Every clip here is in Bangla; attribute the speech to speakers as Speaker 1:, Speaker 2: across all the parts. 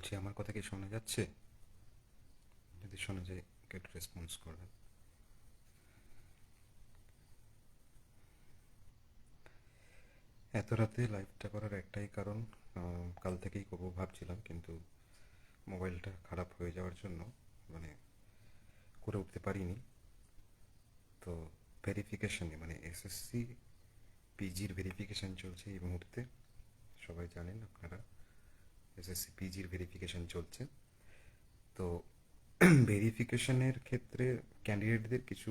Speaker 1: বলছি, আমার কথা কি শোনা যাচ্ছে? যদি শোনা যায় একটু রেসপন্স করবেন এত রাতে লাইভটা করার একটাই কারণ কাল থেকেই করব ভাবছিলাম, কিন্তু মোবাইলটা খারাপ হয়ে যাওয়ার জন্য মানে করে উঠতে পারিনি। তো ভেরিফিকেশানে মানে এসএসসি পিজির ভেরিফিকেশান চলছে এই মুহূর্তে। সবাই জানেন আপনারা। এসএসসি পিজির ভেরিফিকেশন চলছে। তো ভেরিফিকেশনের ক্ষেত্রে ক্যান্ডিডেটদের কিছু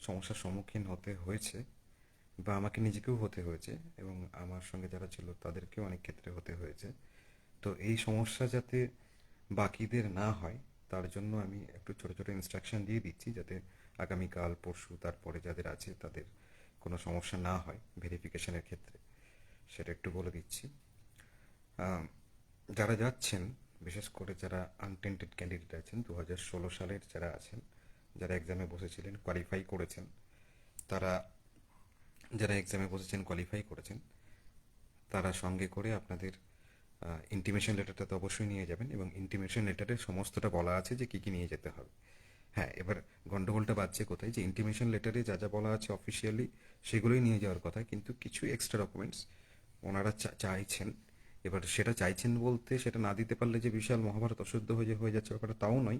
Speaker 1: সমস্যার সম্মুখীন হতে হয়েছে বা আমাকে নিজেকেও হতে হয়েছে এবং আমার সঙ্গে যারা ছিল তাদেরকেও অনেক ক্ষেত্রে হতে হয়েছে। তো এই সমস্যা যাতে বাকিদের না হয়, তার জন্য আমি একটু ছোটো ছোটো ইনস্ট্রাকশন দিয়ে দিচ্ছি যাতে আগামীকাল, পরশু, তারপরে যাদের আছে তাদের কোনো সমস্যা না হয় ভেরিফিকেশনের ক্ষেত্রে। সেটা একটু বলে দিচ্ছি। যারা যাচ্ছেন, বিশেষ করে যারা আনটেন্টেড ক্যান্ডিডেট আছেন দু হাজার ষোলো সালের যারা আছেন, যারা এক্সামে বসেছিলেন কোয়ালিফাই করেছেন, তারা, যারা এক্সামে বসেছেন কোয়ালিফাই করেছেন, তারা সঙ্গে করে আপনাদের ইন্টিমেশন লেটারটা তো অবশ্যই নিয়ে যাবেন এবং ইন্টিমেশন লেটারে সমস্তটা বলা আছে যে কী কী নিয়ে যেতে হবে। হ্যাঁ এবার গন্ডগোলটা বাজছে কোথায়? যে ইন্টিমেশন লেটারে যা যা বলা আছে অফিসিয়ালি সেগুলোই নিয়ে যাওয়ার কথা, কিন্তু কিছু এক্সট্রা ডকুমেন্টস ওনারা চাইছেন। এবার সেটা চাইছেন বলতে, সেটা না দিতে পারলে যে বিশাল মহাভারত অশুদ্ধ হয়ে হয়ে যাচ্ছে ব্যাপারটা তাও নয়।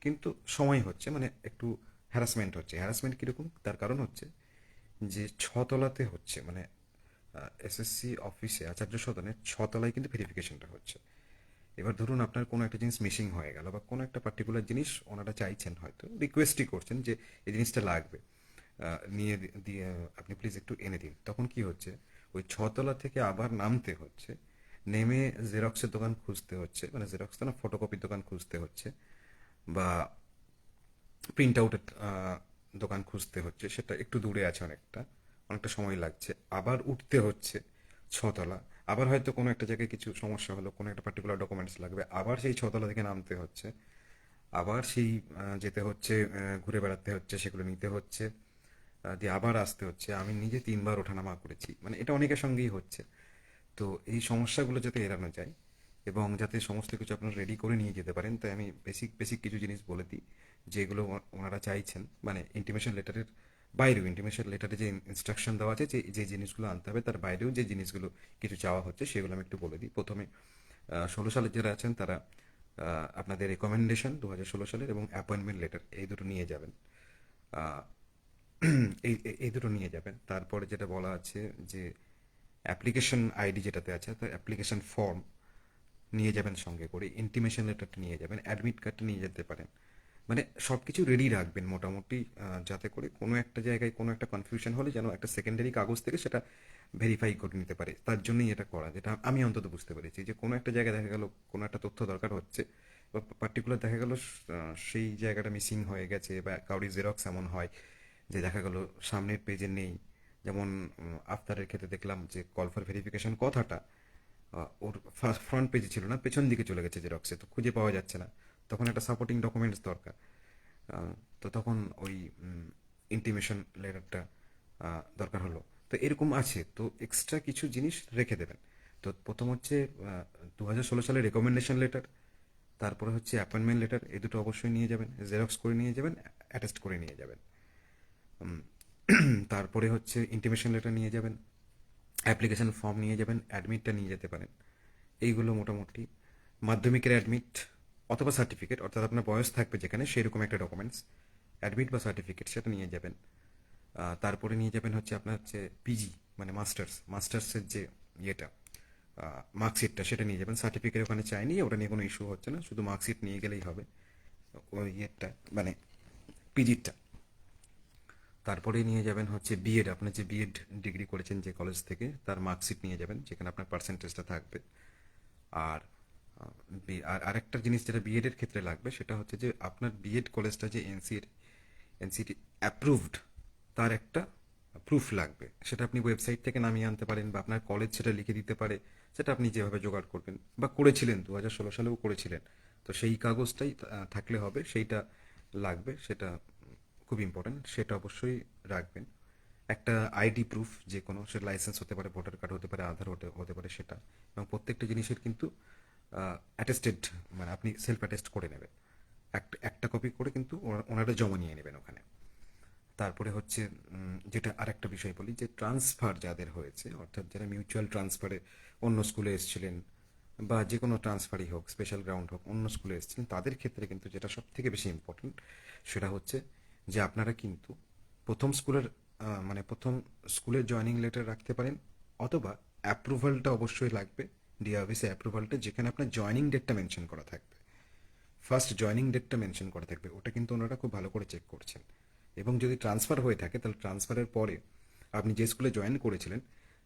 Speaker 1: কিন্তু সময় হচ্ছে মানে একটু হ্যারাসমেন্ট হচ্ছে। হ্যারাসমেন্ট কীরকম? তার কারণ হচ্ছে যে ছতলাতে হচ্ছে মানে এসএসসি অফিসে আচার্য সদনে ছতলায় কিন্তু ভেরিফিকেশনটা হচ্ছে। এবার ধরুন আপনার কোনো একটা জিনিস মিসিং হয়ে গেল বা কোনো একটা পার্টিকুলার জিনিস ওনারা চাইছেন হয়তো রিকোয়েস্টই করছেন যে এই জিনিসটা লাগবে। নিয়ে দিয়ে আপনি প্লিজ একটু এনে দিন। তখন কি হচ্ছে? ওই ছতলা থেকে আবার নামতে হচ্ছে নেমে জেরক্সের দোকান খুঁজতে হচ্ছে মানে জেরক্স তো না ফটোকপির দোকান খুঁজতে হচ্ছে বা প্রিন্ট আউটের দোকান খুঁজতে হচ্ছে, সেটা একটু দূরে আছে অনেকটা অনেকটা সময় লাগছে। আবার উঠতে হচ্ছে ছতলা, আবার হয়তো কোনো একটা জায়গায় কিছু সমস্যা হলো, কোনো একটা পার্টিকুলার ডকুমেন্টস লাগবে, আবার সেই ছতলা থেকে নামতে হচ্ছে, আবার সেই যেতে হচ্ছে ঘুরে বেড়াতে হচ্ছে, সেগুলো নিতে হচ্ছে দিয়ে আবার আসতে হচ্ছে। আমি নিজে তিনবার ওঠানামা করেছি মানে এটা অনেকের সঙ্গেই হচ্ছে। তো এই সমস্যাগুলো যাতে এড়ানো যায় এবং যাতে সমস্ত কিছু আপনারা রেডি করে নিয়ে যেতে পারেন, তাই আমি বেসিক বেসিক কিছু জিনিস বলে দিই, যেগুলো ওনারা চাইছেন। মানে ইন্টিমেশন লেটারের বাইরেও ইন্টিমেশন লেটারে যে ইনস্ট্রাকশন দেওয়া আছে, যে যে জিনিসগুলো আনতে হবে, তার বাইরেও যে জিনিসগুলো কিছু চাওয়া হচ্ছে, সেগুলো আমি একটু বলে দিই। প্রথমে ষোলো সালের যারা আছেন, তারা আপনাদের রেকমেন্ডেশন দু হাজার ষোলো সালের এবং অ্যাপয়েন্টমেন্ট লেটার এই দুটো নিয়ে যাবেন। এই- এই দুটো নিয়ে যাবেন। তারপরে যেটা বলা আছে যে অ্যাপ্লিকেশন আইডি যেটাতে আছে, তো অ্যাপ্লিকেশন ফর্ম নিয়ে যাবেন সঙ্গে করে ইন্টিমেশন লেটারটা নিয়ে যাবেন অ্যাডমিট কার্ডটা নিয়ে যেতে পারেন। মানে সব কিছু রেডি রাখবেন মোটামুটি যাতে করে কোনো একটা জায়গায় কোনো একটা কনফিউশন হলে যেন একটা সেকেন্ডারি কাগজ থেকে সেটা ভেরিফাই করে নিতে পারে। তার জন্যই এটা করা, যেটা আমি অন্তত বুঝতে পেরেছি যে কোনো একটা জায়গায় দেখা গেল কোনো একটা তথ্য দরকার হচ্ছে, বা পার্টিকুলার দেখা গেল সেই জায়গাটা মিসিং হয়ে গেছে, বা কাউরি জেরক্স এমন হয় যে দেখা গেল সামনের পেজে নেই। যেমন আফতারের ক্ষেত্রে দেখলাম যে কল ফর ভেরিফিকেশন কথাটা ওর ফ্রন্ট পেজে ছিল না, পেছন দিকে চলে গেছে জেরক্সে তো খুঁজে পাওয়া যাচ্ছে না। তখন একটা সাপোর্টিং ডকুমেন্টস দরকার। তো তখন ওই ইন্টিমেশন লেটারটা দরকার হলো। তো এরকম আছে, তো এক্সট্রা কিছু জিনিস রেখে দেবেন। তো প্রথম হচ্ছে দু হাজার ষোলো সালের রেকমেন্ডেশন লেটার তারপরে হচ্ছে অ্যাপয়েন্টমেন্ট লেটার এই দুটো অবশ্যই নিয়ে যাবেন জেরক্স করে নিয়ে যাবেন অ্যাটেস্ট করে নিয়ে যাবেন। তারপরে হচ্ছে ইন্টিমেশন লেটার নিয়ে যাবেন অ্যাপ্লিকেশান ফর্ম নিয়ে যাবেন অ্যাডমিটটা নিয়ে যেতে পারেন। এইগুলো মোটামুটি মাধ্যমিকের অ্যাডমিট অথবা সার্টিফিকেট অর্থাৎ আপনার বয়স থাকবে যেখানে সেরকম একটা ডকুমেন্টস অ্যাডমিট বা সার্টিফিকেট সেটা নিয়ে যাবেন। তারপরে নিয়ে যাবেন হচ্ছে আপনার হচ্ছে পিজি মানে মাস্টার্স মাস্টার্সের যে ইয়েটা মার্কশিটটা সেটা নিয়ে যাবেন। সার্টিফিকেট ওখানে চাইনি, ওটা নিয়ে কোনো ইস্যু হচ্ছে না, শুধু মার্কশিট নিয়ে গেলেই হবে। ওই ইয়েটা মানে পিজিটা তারপরে নিয়ে যাবেন হচ্ছে বিএড আপনার যে বিএড ডিগ্রি করেছেন যে কলেজ থেকে, তার মার্কশিট নিয়ে যাবেন, যেখানে আপনার পার্সেন্টেজটা থাকবে। আর আর আরেকটা জিনিস যেটা বিএড এর ক্ষেত্রে লাগবে, সেটা হচ্ছে যে আপনার বিএড কলেজটা যে এনসির এনসিটি অ্যাপ্রুভড তার একটা প্রুফ লাগবে। সেটা আপনি ওয়েবসাইট থেকে নামিয়ে আনতে পারেন, বা আপনার কলেজ সেটা লিখে দিতে পারে, সেটা আপনি যেভাবে জোগাড় করবেন, বা করেছিলেন দু হাজার ষোলো সালেও করেছিলেন। তো সেই কাগজটাই থাকলে হবে, সেইটা লাগবে, সেটা খুব ইম্পর্ট্যান্ট সেটা অবশ্যই রাখবেন। একটা আইডি প্রুফ যে কোনো সে লাইসেন্স হতে পারে ভোটার কার্ড হতে পারে, আধার হতে হতে পারে সেটা। এবং প্রত্যেকটা জিনিসের কিন্তু অ্যাটেস্টেড মানে আপনি সেলফ অ্যাটেস্ট করে নেবেন। একটা একটা কপি করে কিন্তু ওনা- ওনারা জমা নিয়ে নেবেন ওখানে। তারপরে হচ্ছে যেটা আরেকটা বিষয় বলি, যে ট্রান্সফার যাদের হয়েছে, অর্থাৎ যারা মিউচুয়াল ট্রান্সফারে অন্য স্কুলে এসেছিলেন, বা যে কোনো ট্রান্সফারই হোক স্পেশাল গ্রাউন্ড হোক, অন্য স্কুলে এসেছিলেন তাদের ক্ষেত্রে কিন্তু যেটা সব থেকে বেশি ইম্পর্টেন্ট সেটা হচ্ছে যে আপনারা কিন্তু প্রথম স্কুলের মানে প্রথম স্কুলের জয়নিং লেটার রাখতে পারেন অথবা অ্যাপ্রুভালটা অবশ্যই লাগবে। ডি অফিসে অ্যাপ্রুভালটা যেখানে আপনার জয়নিং ডেটটা মেনশন করা থাকবে। ফার্স্ট জয়নিং ডেটটা মেনশন করা থাকবে। ওটা কিন্তু ওনারা খুব ভালো করে চেক করছেন। এবং যদি ট্রান্সফার হয়ে থাকে, তাহলে ট্রান্সফারের পরে আপনি যে স্কুলে জয়েন করেছিলেন,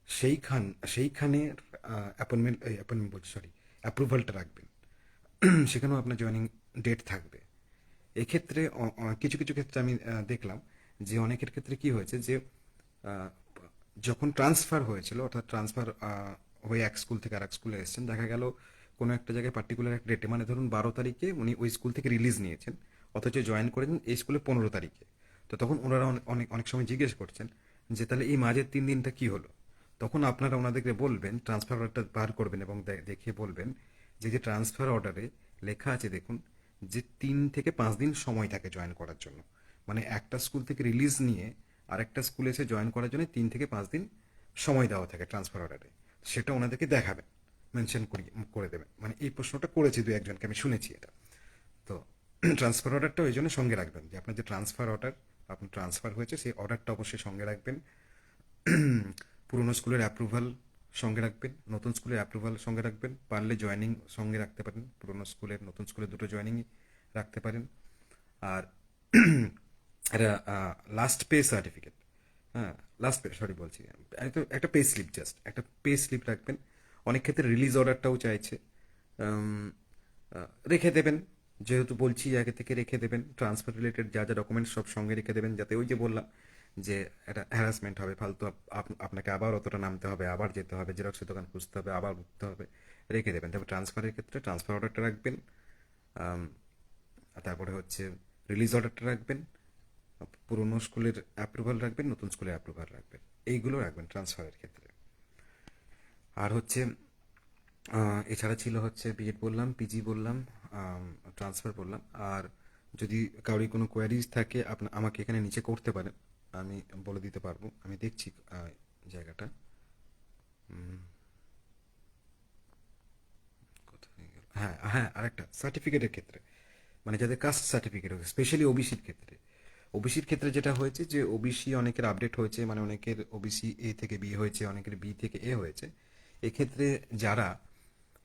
Speaker 1: সেইখান, সেইখানের অ্যাপয়েন্টমেন্ট অ্যাপয়েন্টমেন্ট বলছি সরি অ্যাপ্রুভালটা রাখবেন। সেখানেও আপনার জয়েনিং ডেট থাকবে। এক্ষেত্রে কিছু কিছু ক্ষেত্রে আমি দেখলাম যে অনেকের ক্ষেত্রে কি হয়েছে যে যখন ট্রান্সফার হয়েছিল, অর্থাৎ ট্রান্সফার হয়ে এক স্কুল থেকে আর এক স্কুলে এসেছেন, দেখা গেল কোনো একটা জায়গায় পার্টিকুলার একটা ডেটে মানে ধরুন বারো তারিখে উনি ওই স্কুল থেকে রিলিজ নিয়েছেন, অথচ জয়েন করেছেন এই স্কুলে পনেরো তারিখে। তো তখন ওনারা অনেক অনেক সময় জিজ্ঞেস করছেন যে, তাহলে এই মাঝের তিন দিনটা কি হলো? তখন আপনারা ওনাদেরকে বলবেন ট্রান্সফার অর্ডারটা বার করবেন এবং দেখে বলবেন যে যে ট্রান্সফার অর্ডারে লেখা আছে, দেখুন যে তিন থেকে পাঁচ দিন সময় থাকে জয়েন করার জন্য। মানে একটা স্কুল থেকে রিলিজ নিয়ে আরেকটা স্কুলে এসে জয়েন করার জন্য তিন থেকে পাঁচ দিন সময় দেওয়া থাকে ট্রান্সফার অর্ডারে সেটা ওনাদেরকে দেখাবেন মেনশন করি করে দেবেন। মানে এই প্রশ্নটা করেছি দু একজনকে, আমি শুনেছি এটা। তো ট্রান্সফার অর্ডারটা ওই জন্য সঙ্গে রাখবেন যে আপনার যে ট্রান্সফার অর্ডার আপনার ট্রান্সফার হয়েছে, সেই অর্ডারটা অবশ্যই সঙ্গে রাখবেন। পুরনো স্কুলের অ্যাপ্রুভাল সঙ্গে রাখবেন, নতুন স্কুলের অ্যাপ্রুভাল সঙ্গে রাখবেন, পারলে জয়েনিং সঙ্গে রাখতে পারেন, পুরনো স্কুলের, নতুন স্কুলের দুটো জয়েনিংই রাখতে পারেন। আর একটা লাস্ট পে সার্টিফিকেট হ্যাঁ লাস্ট পে সরি বলছি, একটা পে স্লিপ জাস্ট একটা পে স্লিপ রাখবেন। অনেক ক্ষেত্রে রিলিজ অর্ডারটাও চাইছে। রেখে দেবেন, যেহেতু বলছি আগে থেকে রেখে দেবেন ট্রান্সফার রিলেটেড যা যা ডকুমেন্টস সব সঙ্গে রেখে দেবেন, যাতে ওই যে বললাম যে একটা হ্যারাসমেন্ট হবে, ফালতু আপ- আপ- আপনাকে আবার অতটা নামতে হবে, আবার যেতে হবে জেরক্সের দোকান খুঁজতে হবে, আবার উঠতে হবে, রেখে দেবেন। তারপর ট্রান্সফারের ক্ষেত্রে ট্রান্সফার অর্ডারটা রাখবেন তারপরে হচ্ছে রিলিজ অর্ডারটা রাখবেন, পুরনো স্কুলের অ্যাপ্রুভাল রাখবেন, নতুন স্কুলের অ্যাপ্রুভাল রাখবেন। এইগুলো রাখবেন ট্রান্সফারের ক্ষেত্রে। আর হচ্ছে এছাড়া ছিল হচ্ছে বিএড বললাম পিজি বললাম ট্রান্সফার বললাম। আর যদি কারোর কোনো কোয়ারিজ থাকে, আপনি, আমাকে এখানে নিচে করতে পারেন। আমি বলে দিতে পারব। আমি দেখছি জায়গাটা। হ্যাঁ হ্যাঁ আরেকটা। সার্টিফিকেটের ক্ষেত্রে। মানে যাদের কাস্ট সার্টিফিকেট হয়েছে স্পেশালি ওবিসির ক্ষেত্রে। ওবিসির ক্ষেত্রে যেটা হয়েছে যে ওবিসি অনেকের আপডেট হয়েছে মানে অনেকের ওবিসি এ থেকে বি হয়েছে, অনেকের বি থেকে এ হয়েছে। এক্ষেত্রে যারা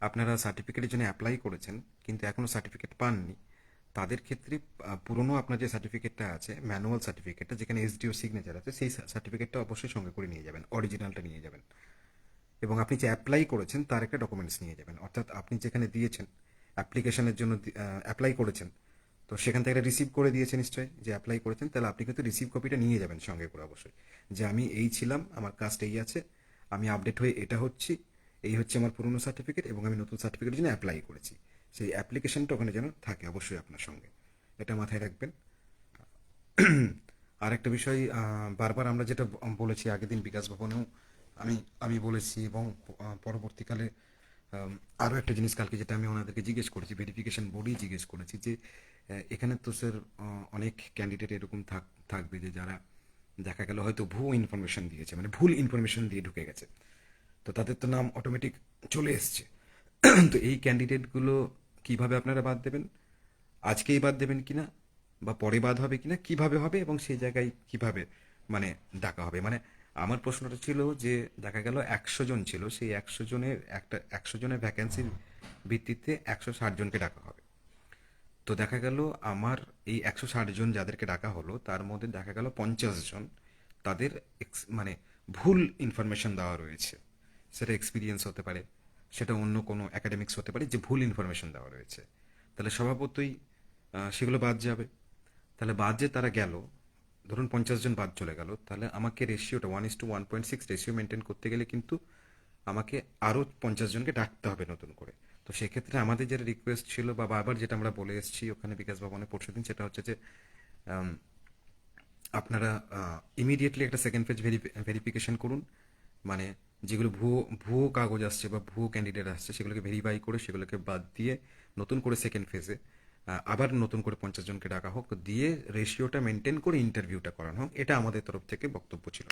Speaker 1: আপনারা সার্টিফিকেটের জন্য অ্যাপ্লাই করেছেন, কিন্তু এখনও সার্টিফিকেট পাননি তাদের ক্ষেত্রে পুরনো আপনার যে সার্টিফিকেটটা আছে ম্যানুয়াল সার্টিফিকেটটা যেখানে এসডিও সিগনেচার আছে, সেই সার্টিফিকেটটা অবশ্যই সঙ্গে করে নিয়ে যাবেন অরিজিনালটা নিয়ে যাবেন। এবং আপনি যে অ্যাপ্লাই করেছেন, তার একটা ডকুমেন্টস নিয়ে যাবেন। অর্থাৎ আপনি যেখানে দিয়েছেন অ্যাপ্লিকেশনের জন্য অ্যাপ্লাই করেছেন, তো সেখান থেকে রিসিভ করে দিয়েছে নিশ্চয়ই, যে অ্যাপ্লাই করেছেন, তাহলে আপনি কিন্তু রিসিভ কপিটা নিয়ে যাবেন সঙ্গে করে অবশ্যই। যে আমি এই ছিলাম, আমার কাস্ট এই আছে, আমি আপডেট হয়ে এটা হচ্ছি, এই হচ্ছে আমার পুরনো সার্টিফিকেট এবং আমি নতুন সার্টিফিকেটের জন্য অ্যাপ্লাই করেছি। সেই অ্যাপ্লিকেশনটা ওখানে যেন থাকে অবশ্যই আপনার সঙ্গে। এটা মাথায় রাখবেন। আর একটা বিষয় বারবার আমরা যেটা বলেছি, আগের দিন বিকাশ ভবনেও আমি আমি বলেছি এবং পরবর্তীকালে আরও একটা জিনিস কালকে যেটা আমি ওনাদেরকে জিজ্ঞেস করেছি ভেরিফিকেশন বোর্ডেই জিজ্ঞেস করেছি যে এখানে তো স্যার অনেক ক্যান্ডিডেট এরকম থাক, থাকবে যে যারা দেখা গেল হয়তো ভুয়ো ইনফরমেশন দিয়েছে মানে ভুল ইনফরমেশন দিয়ে ঢুকে গেছে। তো তাদের তো নাম অটোমেটিক চলে এসছে। তো এই ক্যান্ডিডেটগুলো কীভাবে আপনারা বাদ দেবেন? আজকেই বাদ দেবেন কিনা? বা পরে বাদ হবে কিনা? কীভাবে হবে এবং সেই জায়গায় কীভাবে মানে ডাকা হবে? মানে আমার প্রশ্নটা ছিল যে দেখা গেল একশো জন ছিল, সেই একশো জনের একটা, একশো জনের ভ্যাকেন্সির ভিত্তিতে একশো ষাট জনকে ডাকা হবে। তো দেখা গেল আমার এই একশো ষাট জন যাদেরকে ডাকা হলো, তার মধ্যে দেখা গেল পঞ্চাশ জন তাদের মানে ভুল ইনফরমেশন দেওয়া রয়েছে। সেটা এক্সপিরিয়েন্স হতে পারে। সেটা অন্য কোনো একাডেমিক্স হতে পারে যে ভুল ইনফরমেশন দেওয়া রয়েছে। তাহলে স্বভাবতই সেগুলো বাদ যাবে। তাহলে বাদ যে তারা গেল, ধরুন পঞ্চাশ জন বাদ চলে গেল, তাহলে আমাকে রেশিওটা one is two one point six ratio maintain করতে গেলে কিন্তু আমাকে আরও পঞ্চাশ জনকে ডাকতে হবে নতুন করে। তো সেক্ষেত্রে আমাদের যেটা রিকোয়েস্ট ছিল বা বারবার যেটা আমরা বলে এসেছি ওখানে বিকাশ ভবনে পরশু দিন, সেটা হচ্ছে যে আপনারা ইমিডিয়েটলি একটা সেকেন্ড পেজ ভেরিফিকেশন করুন। মানে যেগুলো ভুয়ো ভুয়ো কাগজ আসছে বা ভুয়ো ক্যান্ডিডেট আসছে, সেগুলোকে ভেরিফাই করে সেগুলোকে বাদ দিয়ে নতুন করে সেকেন্ড ফেজে আবার নতুন করে পঞ্চাশ জনকে ডাকা হোক, দিয়ে রেশিওটা মেনটেন করে ইন্টারভিউটা করানো হোক, এটা আমাদের তরফ থেকে বক্তব্য ছিল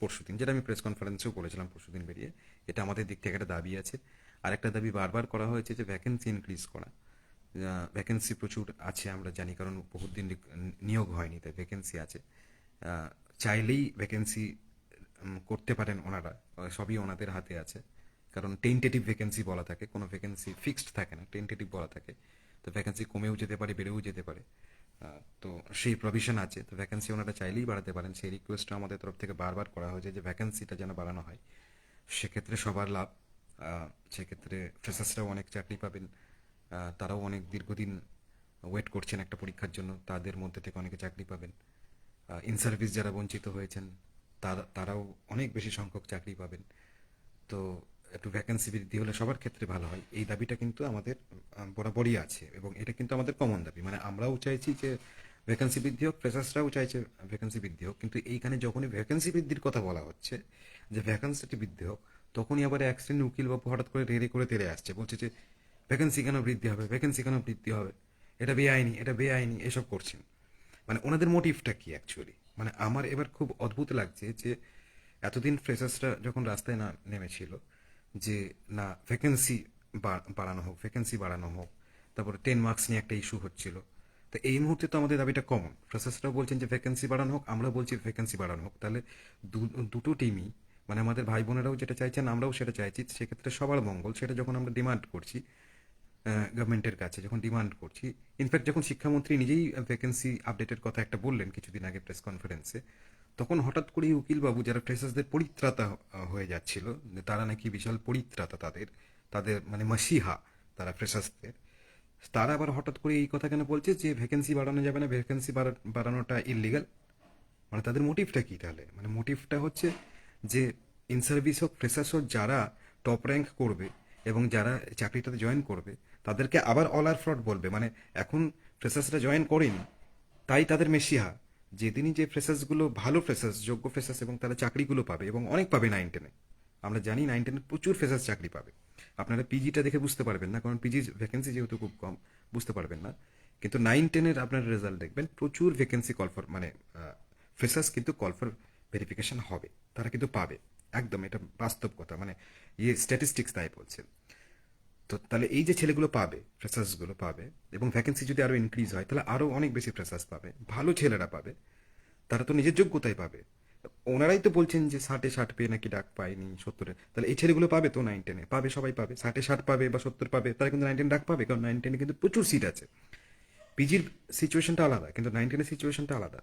Speaker 1: পরশু দিন। যেটা আমি প্রেস কনফারেন্সেও বলেছিলাম পরশু দিন বেরিয়ে, এটা আমাদের দিক থেকে একটা দাবি আছে। আর একটা দাবি বারবার করা হয়েছে যে ভ্যাকেন্সি ইনক্রিজ করা। ভ্যাকেন্সি প্রচুর আছে আমরা জানি, কারণ বহুত দিন নিয়োগ হয়নি, তাই ভ্যাকেন্সি আছে। চাইলেই ভ্যাকেন্সি করতে পারেন ওনারা। সবই ওনাদের হাতে আছে। কারণ টেন্টেটিভ ভ্যাকেন্সি বলা থাকে, কোনো ভ্যাকেন্সি ফিক্সড থাকে না টেন্টেটিভ বলা থাকে। তো ভ্যাকেন্সি কমেও যেতে পারে, বেড়েও যেতে পারে। তো সেই প্রভিশন আছে। তো ভ্যাকেন্সি ওনারা চাইলেই বাড়াতে পারেন। সেই রিকোয়েস্টটা আমাদের তরফ থেকে বারবার করা হয়েছে যে ভ্যাকেন্সিটা যেন বাড়ানো হয়। সেক্ষেত্রে সবার লাভ। সেক্ষেত্রে ফ্রেশার্সরাও অনেক চাকরি পাবেন। তারাও অনেক দীর্ঘদিন ওয়েট করছেন একটা পরীক্ষার জন্য। তাদের মধ্যে থেকে অনেকে চাকরি পাবেন। ইন সার্ভিস যারা বঞ্চিত হয়েছেন তারা, তারাও অনেক বেশি সংখ্যক চাকরি পাবেন। তো একটু ভ্যাকেন্সি বৃদ্ধি হলে সবার ক্ষেত্রে ভালো হয়। এই দাবিটা কিন্তু আমাদের বরাবরই আছে এবং এটা কিন্তু আমাদের কমন দাবি। মানে আমরাও চাইছি যে ভ্যাকেন্সি বৃদ্ধি হোক ফ্রেশার্সরাও চাইছে ভ্যাকেন্সি বৃদ্ধি হোক। কিন্তু এইখানে যখনই ভ্যাকেন্সি বৃদ্ধির কথা বলা হচ্ছে, যে ভ্যাকেন্সিটি বৃদ্ধি হোক, তখনই আবার এক শ্রেণির উকিল বাবু হঠাৎ করে রেড়ে করে তেড়ে আসছে। বলছে যে ভ্যাকেন্সি কেন বৃদ্ধি হবে? ভ্যাকেন্সি কেন বৃদ্ধি হবে? এটা বেআইনি এটা বেআইনি, এসব করছেন। মানে ওনাদের মোটিভটা কি অ্যাকচুয়ালি মানে আমার এবার খুব অদ্ভুত লাগছে যে এতদিন ফ্রেশার্সরা যখন রাস্তায় না নেমেছিল যে না ভ্যাকেন্সি বাড়ানো হোক ভ্যাকেন্সি বাড়ানো হোক, তারপরে টেন মার্কস নিয়ে একটা ইস্যু হচ্ছিল। তো এই মুহূর্তে তো আমাদের দাবিটা কমন ফ্রেশার্সরাও বলছেন যে ভ্যাকেন্সি বাড়ানো হোক আমরা বলছি ভ্যাকেন্সি বাড়ানো হোক। তাহলে দুটো টিমই মানে আমাদের ভাই বোনেরাও যেটা চাইছেন, আমরাও সেটা চাইছি। সেক্ষেত্রে সবার মঙ্গল, সেটা যখন আমরা ডিমান্ড করছি গভর্নমেন্টের কাছে যখন ডিমান্ড করছি। ইনফ্যাক্ট যখন শিক্ষামন্ত্রী নিজেই ভ্যাকেন্সি আপডেটের কথা একটা বললেন কিছুদিন আগে প্রেস কনফারেন্সে তখন হঠাৎ করেই উকিলবাবু যারা ফ্রেশার্সদের পরিত্রাতা হয়ে যাচ্ছিল, তারা নাকি বিশাল পরিত্রাতা তাদের তাদের মানে মাসিহা তারা ফ্রেশার্সদের তারা আবার হঠাৎ করে এই কথা কেন বলছে যে ভ্যাকেন্সি বাড়ানো যাবে না ভ্যাকেন্সি বাড়ানোটা ইলিগাল মানে তাদের মোটিভটা কি তাহলে? মানে মোটিভটা হচ্ছে যে ইন সার্ভিস হোক ফ্রেশার্স যারা টপ র্যাঙ্ক করবে এবং যারা চাকরিটাতে জয়েন করবে তাদেরকে আবার অল আর ফ্রড বলবে। মানে এখন ফ্রেশার্সরা জয়েন করেনি, তাই তাদের মেশিহা যেদিনই যে ফ্রেশার্সগুলো ভালো ফ্রেশার্স যোগ্য ফ্রেশার্স এবং তারা চাকরিগুলো পাবে এবং অনেক পাবে নাইন টেনে আমরা জানি নাইন টেনে প্রচুর ফ্রেশার্স চাকরি পাবে। আপনারা পিজিটা দেখে বুঝতে পারবেন না, কারণ পিজি ভ্যাকেন্সি যেহেতু খুব কম, বুঝতে পারবেন না। কিন্তু নাইন টেনের আপনার রেজাল্ট দেখবেন, প্রচুর ভ্যাকেন্সি কল ফর মানে ফ্রেশার্স কিন্তু কল ফর ভেরিফিকেশন হবে, তারা কিন্তু পাবে। একদম, এটা বাস্তব কথা। মানে ইয়ে স্ট্যাটিস্টিক্স তাই বলছে। তো তাহলে এই যে ছেলেগুলো পাবে ফ্রেশার্সগুলো পাবে, এবং ভ্যাকেন্সি যদি আরও ইনক্রিজ হয়, তাহলে আরও অনেক বেশি ফ্রেশার্স পাবে, ভালো ছেলেরা পাবে, তারা তো নিজের যোগ্যতাই পাবে। ওনারাই তো বলছেন যে ষাটে ষাট পেয়ে নাকি ডাক পায়নি সত্তরে, তাহলে এই ছেলেগুলো পাবে তো নাইন টেনে পাবে, সবাই পাবে। ষাটে ষাট পাবে বা সত্তর পাবে, তারা কিন্তু নাইন টেন ডাক পাবে, কারণ নাইন টেনে কিন্তু প্রচুর সিট আছে। পিজির সিচুয়েশনটা আলাদা, কিন্তু নাইন টেনের সিচুয়েশনটা আলাদা।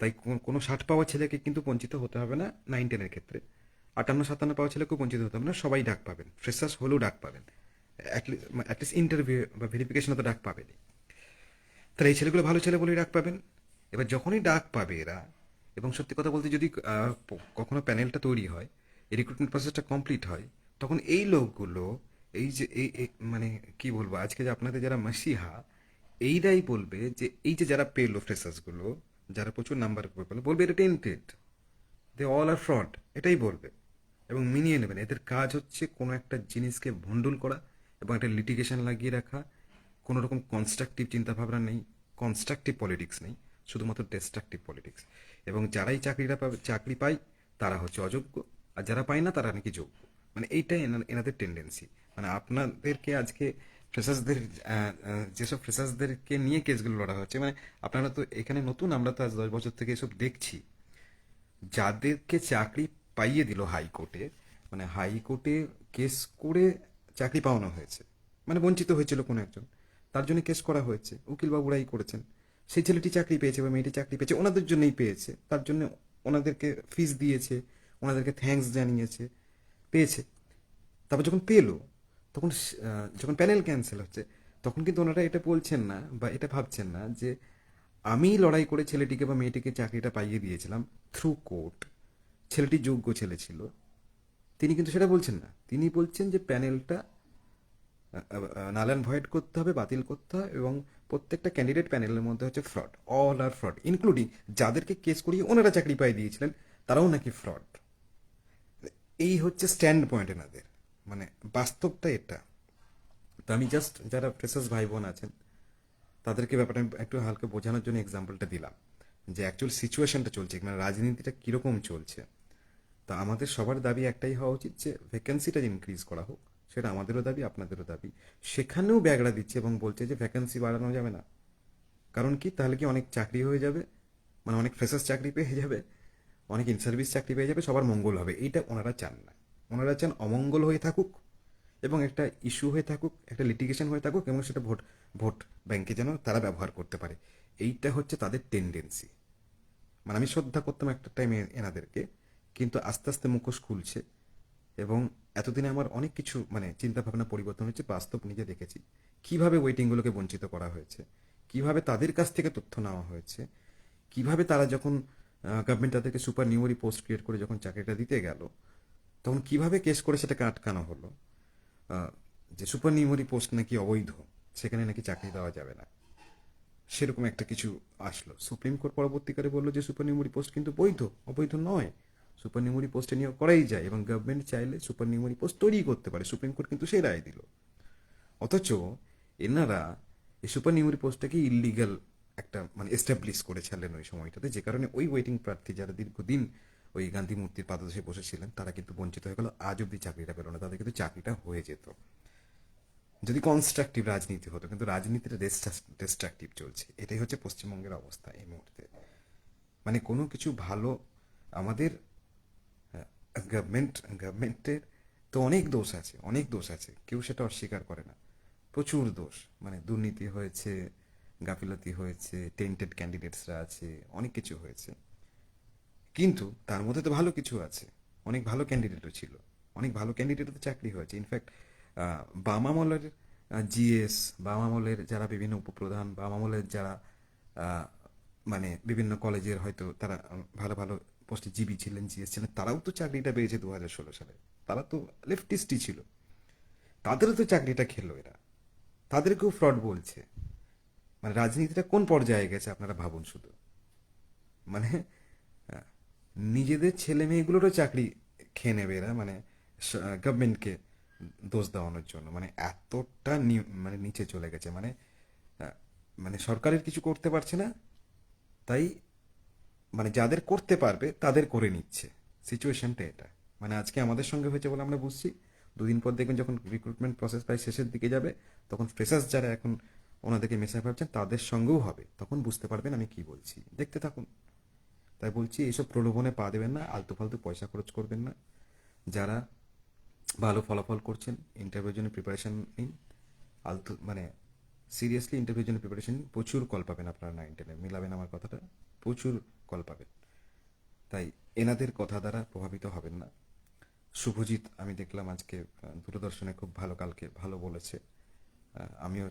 Speaker 1: তাই কোনো ষাট পাওয়া ছেলেকে কিন্তু বঞ্চিত হতে হবে না নাইন টেনের ক্ষেত্রে। আটান্ন সাতান্ন পাওয়া ছেলেকেও বঞ্চিত হতে হবে না, সবাই ডাক পাবেন ফ্রেশার্স হলেও ডাক পাবেন। অ্যাটলিস্ট ইন্টারভিউ বা ভেরিফিকেশনে তো ডাক পাবেনই তাহলে এই ছেলেগুলো ভালো ছেলে বলেই ডাক পাবেন। এবার যখনই ডাক পাবে এরা, এবং সত্যি কথা বলতে যদি কখনো প্যানেলটা তৈরি হয় রিক্রুটমেন্ট প্রসেসটা কমপ্লিট হয়, তখন এই লোকগুলো, এই যে, এই এই- মানে কি বলব, আজকে যে আপনাদের যারা মাসিহা, এইরাই বলবে যে, এই যে যারা পেল ফ্রেশার্সগুলো যারা প্রচুর নাম্বার পেল বলবে এটা tainted they all are fraud এটাই বলবে। এবং মিনিয়ে নেবেন। এদের কাজ হচ্ছে কোনো একটা জিনিসকে ভণ্ডুল করা এবং একটা লিটিগেশন লাগিয়ে রাখা কোনো রকম কনস্ট্রাকটিভ চিন্তাভাবনা নেই কনস্ট্রাকটিভ পলিটিক্স নেই, শুধুমাত্র ডিস্ট্রাকটিভ পলিটিক্স এবং যারাই চাকরিটা পাবে, চাকরি পায়, তারা হচ্ছে অযোগ্য, আর যারা পায় না, তারা নাকি যোগ্য। মানে এইটাই এনা- এনাদের টেন্ডেন্সি মানে আপনাদেরকে আজকে ফ্রেশার্সদের যেসব ফ্রেশার্সদেরকে নিয়ে কেসগুলো লড়া হচ্ছে মানে আপনারা তো এখানে নতুন, আমরা তো আজ দশ বছর থেকে এসব দেখছি। যাদেরকে চাকরি পাইয়ে দিল হাইকোর্টে মানে হাইকোর্টে কেস করে চাকরি পাওয়ানো হয়েছে। মানে বঞ্চিত হয়েছিল কোনো একজন। তার জন্য কেস করা হয়েছে। উকিলবাবুরাই করেছেন। সেই ছেলেটি চাকরি পেয়েছে বা মেয়েটি চাকরি পেয়েছে, ওনাদের জন্যই পেয়েছে। তার জন্য ওনাদেরকে ফিস দিয়েছে, ওনাদেরকে থ্যাঙ্কস জানিয়েছে, পেয়েছে। তারপর যখন পেল, তখন যখন প্যানেল ক্যান্সেল হচ্ছে, তখন কিন্তু ওনারা এটা বলছেন না বা এটা ভাবছেন না যে আমি লড়াই করে ছেলেটিকে বা মেয়েটিকে চাকরিটা পাইয়ে দিয়েছিলাম থ্রু কোর্ট ছেলেটি যোগ্য ছেলে ছিল। তিনি কিন্তু সেটা বলছেন না। তিনি বলছেন যে প্যানেলটা নালান ভয়েড করতে হবে, বাতিল করতে হবে এবং প্রত্যেকটা ক্যান্ডিডেট প্যানেলের মধ্যে হচ্ছে fraud, all are fraud, including যাদেরকে কেস করিয়ে ওনারা চাকরি পাইয়ে দিয়েছিলেন, তারাও নাকি ফ্রড। এই হচ্ছে স্ট্যান্ড পয়েন্ট এনাদের। মানে বাস্তবটা এটা। তো আমি জাস্ট, যারা ফ্রেশার্স ভাই বোন আছেন, তাদেরকে ব্যাপারটা একটু হালকা বোঝানোর জন্য এক্সাম্পলটা দিলাম, যে অ্যাকচুয়াল সিচুয়েশনটা চলছে মানে রাজনীতিটা কীরকম চলছে। তো আমাদের সবার দাবি একটাই হওয়া উচিত যে ভ্যাকেন্সিটা ইনক্রিজ করা হোক। সেটা আমাদেরও দাবি, আপনাদেরও দাবি। সেখানেও ব্যাগড়া দিচ্ছে এবং বলছে যে ভ্যাকেন্সি বাড়ানো যাবে না। কারণ কি? তাহলে কি অনেক চাকরি হয়ে যাবে? মানে অনেক ফ্রেশার্স চাকরি পেয়ে যাবে? অনেক ইন সার্ভিস চাকরি পেয়ে যাবে? সবার মঙ্গল হবে। এইটা ওনারা চান না। ওনারা চান অমঙ্গল হয়ে থাকুক এবং একটা ইস্যু হয়ে থাকুক, একটা লিটিগেশন হয়ে থাকুক এবং সেটা ভোট ভোট ব্যাংকে যেন তারা ব্যবহার করতে পারে। এইটা হচ্ছে তাদের টেন্ডেন্সি মানে আমি শ্রদ্ধা করতাম একটা টাইমে এনাদেরকে। কিন্তু আস্তে আস্তে মুখোশ খুলছে এবং এতদিনে আমার অনেক কিছু মানে চিন্তা ভাবনা পরিবর্তন হয়েছে, বাস্তব নিজে দেখেছি। কীভাবে ওয়েটিংগুলোকে বঞ্চিত করা হয়েছে? কীভাবে তাদের কাছ থেকে তথ্য নেওয়া হয়েছে? কীভাবে তারা যখন গভর্নমেন্ট তাদেরকে সুপার নিউমারি পোস্ট ক্রিয়েট করে যখন চাকরিটা দিতে গেল, তখন কীভাবে কেস করে সেটাকে আটকানো হলো? যে সুপার নিউমারি পোস্ট নাকি অবৈধ, সেখানে নাকি চাকরি দেওয়া যাবে না। সেরকম একটা কিছু আসলো। সুপ্রিম কোর্ট পরবর্তীকালে বলল যে সুপার নিউমারি পোস্ট কিন্তু বৈধ, অবৈধ নয়। সুপার নিউমারি পোস্টে নিয়োগ করাই যায় এবং গভর্নমেন্ট চাইলে সুপার নিউমারি পোস্ট তৈরি করতে পারে। সুপ্রিম কোর্ট কিন্তু সেই রায় দিল। অথচ এনারা এই সুপার নিউমারি পোস্টটাকে ইলিগাল একটা মানে এস্টাবলিশ করে ছাড়লেন ওই সময়টাতে। যে কারণে ওই ওয়েটিং প্রার্থী যারা দীর্ঘদিন ওই গান্ধী মূর্তির পাদদেশে বসেছিলেন, তারা কিন্তু বঞ্চিত হয়ে গেল। আজ অব্দি চাকরিটা পেল না, তাদের কিন্তু চাকরিটা হয়ে যেত। যদি কনস্ট্রাকটিভ রাজনীতি হতো, কিন্তু রাজনীতিটা ডিস্ট্রাকটিভ চলছে। এটাই হচ্ছে পশ্চিমবঙ্গের অবস্থা এই মুহূর্তে। মানে কোনো কিছু ভালো আমাদের গভর্নমেন্ট গভর্নমেন্টের তো অনেক দোষ আছে, অনেক দোষ আছে। কেউ সেটা অস্বীকার করে না। প্রচুর দোষ। মানে দুর্নীতি হয়েছে, গাফিলতি হয়েছে টেন্টেড ক্যান্ডিডেটসরা আছে, অনেক কিছু হয়েছে। কিন্তু তার মধ্যে তো ভালো কিছু আছে। অনেক ভালো ক্যান্ডিডেটও ছিল। অনেক ভালো ক্যান্ডিডেটও তো চাকরি হয়েছে। ইনফ্যাক্ট বাম আমলের জিএস বাম আমলের যারা বিভিন্ন উপপ্রধান, বাম আমলের যারা মানে বিভিন্ন কলেজের হয়তো তারা ভালো ভালো পোস্টে জিবি ছিলেন জিএস ছিলেন, তারাও তো চাকরিটা পেয়েছে দু হাজার ষোলো সালে। তারা তো লেফটিস্টই ছিল। তাদেরও তো চাকরিটা খেলো এরা। তাদেরকেও ফ্রড বলছে। মানে রাজনীতিটা কোন পর্যায়ে গেছে আপনারা ভাবুন শুধু। মানে নিজেদের ছেলে মেয়েগুলোরও চাকরি খেয়ে নেবে এরা মানে গভর্নমেন্টকে দোষ দেওয়ানোর জন্য। মানে এতটা মানে নিচে চলে গেছে। মানে মানে সরকারের কিছু করতে পারছে না। তাই মানে যাদের করতে পারবে, তাদের করে নিচ্ছে। সিচুয়েশনটা এটা। মানে আজকে আমাদের সঙ্গে হয়েছে বলে আমরা বুঝছি। দুদিন পর দেখবেন যখন রিক্রুটমেন্ট প্রসেস প্রায় শেষের দিকে যাবে, তখন ফ্রেশার্স যারা এখন ওনাদেরকে মেশায় ভাবছেন, তাদের সঙ্গেও হবে। তখন বুঝতে পারবেন আমি কি বলছি। দেখতে থাকুন। তাই বলছি, এইসব প্রলোভনে পা দেবেন না, আলতু ফালতু পয়সা খরচ করবেন না। যারা ভালো ফলাফল করছেন ইন্টারভিউর জন্য প্রিপারেশন নিন। আলতু মানে সিরিয়াসলি ইন্টারভিউর জন্য প্রিপারেশন নিন। প্রচুর কল পাবেন আপনারা নাইন টেনে মিলাবেন আমার কথাটা। প্রচুর কল পাবেন। তাই এনাদের কথা দ্বারা প্রভাবিত হবেন না। শুভজিৎ, আমি দেখলাম আজকে দূরদর্শনে খুব ভালো কালকে, ভালো বলেছে। আমিও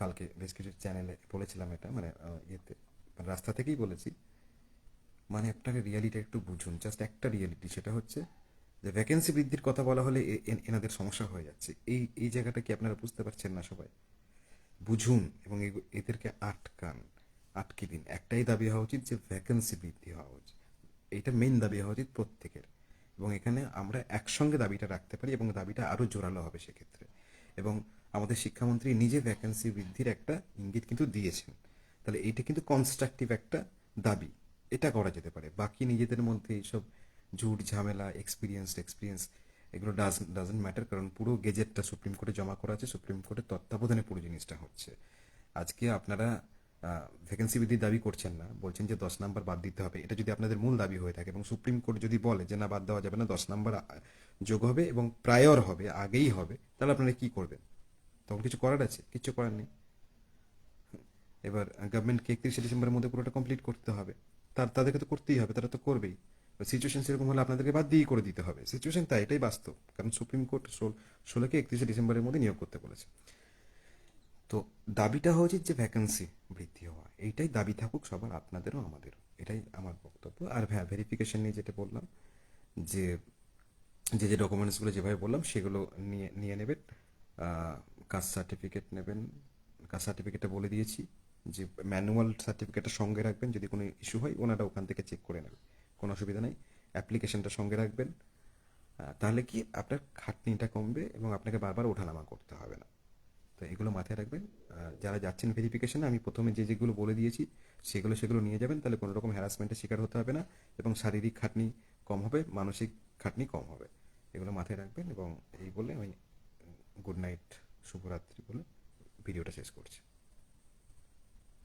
Speaker 1: কালকে বেশ কিছু চ্যানেলে বলেছিলাম এটা মানে ইয়েতে মানে রাস্তা থেকেই বলেছি। মানে আপনাকে রিয়ালিটি একটু বুঝুন জাস্ট একটা রিয়ালিটি সেটা হচ্ছে যে ভ্যাকেন্সি বৃদ্ধির কথা বলা হলে এনাদের সমস্যা হয়ে যাচ্ছে। এই এই জায়গাটা কি আপনারা বুঝতে পারছেন না সবাই? বুঝুন, এবং এদেরকে আটকান। আটকে দিন। একটাই দাবি হওয়া উচিত যে ভ্যাকেন্সি বৃদ্ধি হওয়া উচিত। এইটা মেন দাবি হওয়া উচিত প্রত্যেকের। এবং এখানে আমরা একসঙ্গে দাবিটা রাখতে পারি এবং দাবিটা আরও জোরালো হবে সেক্ষেত্রে। এবং আমাদের শিক্ষামন্ত্রী নিজে ভ্যাকেন্সি বৃদ্ধির একটা ইঙ্গিত কিন্তু দিয়েছেন। তাহলে এইটা কিন্তু কনস্ট্রাকটিভ একটা দাবি। এটা করা যেতে পারে। বাকি নিজেদের মধ্যে এইসব ঝুট ঝামেলা এক্সপিরিয়েন্স এক্সপিরিয়েন্স এগুলো ডাজ ডাজেন্ট ম্যাটার কারণ পুরো গেজেটটা সুপ্রিম কোর্টে জমা করা আছে। সুপ্রিম কোর্টের তত্ত্বাবধানে পুরো জিনিসটা হচ্ছে। আজকে আপনারা ভ্যাকেন্সি বৃদ্ধির দাবি করছেন না, বলছেন যে দশ নাম্বার বাদ দিতে হবে। এটা যদি আপনাদের মূল দাবি হয়ে থাকে এবং সুপ্রিম কোর্ট যদি বলে যে না, বাদ দেওয়া যাবে না, দশ নাম্বার যোগ হবে এবং প্রায়র হবে, আগেই হবে, তাহলে আপনারা কি করবেন? তখন কিছু করার আছে? কিছু করার নেই। এবার গভর্নমেন্টকে একত্রিশে ডিসেম্বরের মধ্যে পুরোটা কমপ্লিট করতে হবে। তার, তাদেরকে তো করতেই হবে, তারা তো করবেই। সিচুয়েশন সেরকম হলে আপনাদেরকে বাদ দিয়েই করে দিতে হবে। সিচুয়েশন তাই, এটাই বাস্তব। কারণ সুপ্রিম কোর্ট ষোলোকে একত্রিশে ডিসেম্বরের মধ্যে নিয়োগ করতে বলেছে। তো দাবিটা উচিত যে ভ্যাকেন্সি বৃদ্ধি হওয়া। এইটাই দাবি থাকুক, সবার, আপনাদেরও, আমাদেরও। এটাই আমার বক্তব্য। আর হ্যাঁ ভেরিফিকেশন নিয়ে যেটা বললাম, যে যে যে ডকুমেন্টসগুলো যেভাবে বললাম, সেগুলো নিয়ে নিয়ে নেবেন। কাস্ট সার্টিফিকেট নেবেন। কাস্ট সার্টিফিকেটটা বলে দিয়েছি যে ম্যানুয়াল সার্টিফিকেটটা সঙ্গে রাখবেন। যদি কোনো ইস্যু হয়, ওনারা ওখান থেকে চেক করে নেবেন। কোনো অসুবিধা নেই। অ্যাপ্লিকেশনটা সঙ্গে রাখবেন। তাহলে কি আপনার খাটনিটা কমবে এবং আপনাকে বারবার ওঠানামা করতে হবে না। তো এগুলো মাথায় রাখবেন। যারা যাচ্ছেন ভেরিফিকেশানে আমি প্রথমে যে যেগুলো বলে দিয়েছি, সেগুলো সেগুলো নিয়ে যাবেন, তাহলে কোনো রকম হ্যারাসমেন্টের শিকার হতে হবে না এবং শারীরিক খাটনি কম হবে, মানসিক খাটনি কম হবে। এগুলো মাথায় রাখবেন এবং এই বলে আমি গুড নাইট শুভরাত্রি বলে ভিডিওটা শেষ করছি।